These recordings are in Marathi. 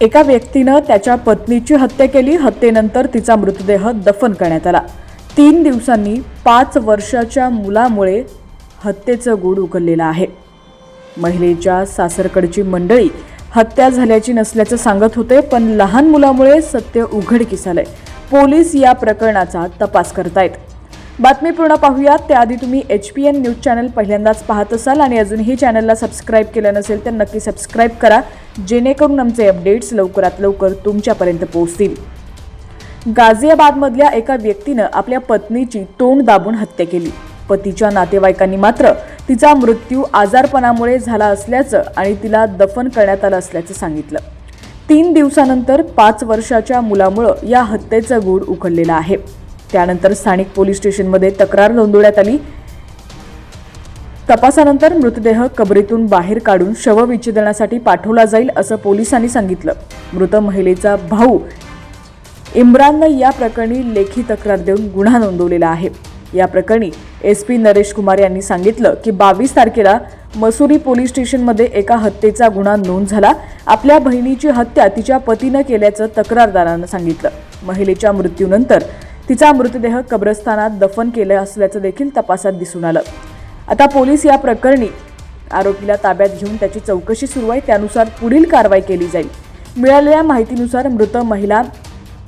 एका व्यक्तीनं त्याच्या पत्नीची हत्या केली हत्येनंतर तिचा मृतदेह दफन करण्यात आला. तीन दिवसांनी पाच वर्षाच्या मुलामुळे हत्येचं गूढ उघडलेलं आहे. महिलेच्या सासरकडची मंडळी हत्या झाल्याची नसल्याचं सांगत होते पण लहान मुलामुळे सत्य उघडकीस आलंय. पोलीस या प्रकरणाचा तपास करतायत. बातमी पूर्ण पाहूयात. त्याआधी तुम्ही H P N news channel पहिल्यांदाच पाहत असाल आणि अजूनही चॅनलला सबस्क्राईब केलं नसेल तर नक्की सबस्क्राईब करा. जेणेकरून आमचे अपडेट्स लवकरात लवकर तुमच्यापर्यंत पोहोचतील. गाझियाबादमधल्या एका व्यक्तीनं आपल्या पत्नीची तोंड दाबून हत्या केली. पतीच्या नातेवाईकांनी मात्र तिचा मृत्यू आजारपणामुळे झाला असल्याचं आणि तिला दफन करण्यात आलं असल्याचं सांगितलं. तीन दिवसानंतर पाच वर्षाच्या मुलामुळं या हत्येचं गूढ उघडलेलं आहे. त्यानंतर स्थानिक पोलीस स्टेशनमध्ये तक्रार नोंदवण्यात आली. तपासानंतर मृतदेह कबरीतून बाहेर काढून शवविच्छेदनासाठी पाठवला जाईल असं पोलिसांनी सांगितलं. मृत महिलेचा भाऊ इम्राननं या प्रकरणी लेखी तक्रार देऊन गुन्हा नोंदवलेला आहे. या प्रकरणी एस पी नरेश कुमार यांनी सांगितलं की बावीस तारखेला मसुरी पोलीस स्टेशनमध्ये एका हत्येचा गुन्हा नोंद झाला. आपल्या बहिणीची हत्या तिच्या पतीनं केल्याचं तक्रारदारानं सांगितलं. महिलेच्या मृत्यूनंतर तिचा मृतदेह कब्रस्थानात दफन केलं असल्याचं देखील तपासात दिसून आलं. आता पोलीस या प्रकरणी आरोपीला ताब्यात घेऊन त्याची चौकशी सुरू आहे. त्यानुसार पुढील कारवाई केली जाईल. मिळालेल्या माहितीनुसार मृत महिला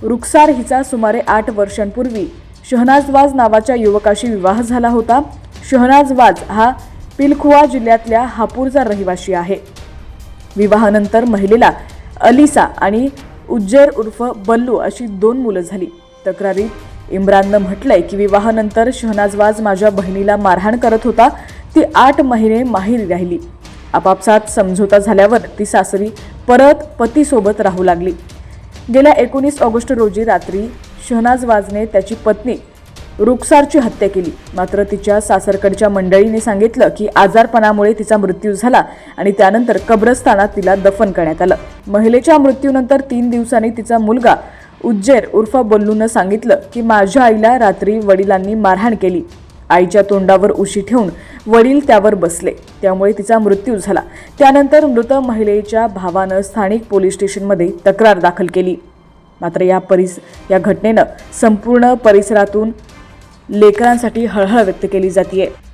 रुखसार हिचा सुमारे आठ वर्षांपूर्वी शहनाजवाज नावाच्या युवकाशी विवाह झाला होता. शहनाजवाज हा पिलखुआ जिल्ह्यातल्या हापूरचा रहिवासी आहे. विवाहानंतर महिलेला अलिसा आणि उज्जैर उर्फ बल्लू अशी दोन मुलं झाली. तक्रारीत इम्राननं म्हटलंय की विवाहानंतर शहनाजवाज माझ्या बहिणीला मारहाण करत होता. ती आठ महिने माहेरी राहिली. आपापसात समझोता झाल्यावर ती सासरी परत पतीसोबत राहू लागली. गेल्या एकोणीस ऑगस्ट रोजी रात्री शहनाजवाजने त्याची पत्नी रुखसारची हत्या केली. मात्र तिच्या सासरकडच्या मंडळीने सांगितलं की आजारपणामुळे तिचा मृत्यू झाला आणि त्यानंतर कब्रस्थानात तिला दफन करण्यात आलं. महिलेच्या मृत्यूनंतर तीन दिवसांनी तिचा मुलगा उज्जैर उर्फ बल्लूनं सांगितलं की माझ्या आईला रात्री वडिलांनी मारहाण केली. आईच्या तोंडावर उशी ठेवून वडील त्यावर बसले. त्यामुळे तिचा मृत्यू झाला. त्यानंतर मृत महिलेच्या भावानं स्थानिक पोलीस स्टेशनमध्ये तक्रार दाखल केली. मात्र या परिस या घटनेनं संपूर्ण परिसरातून लेकरांसाठी हळहळ व्यक्त केली जाते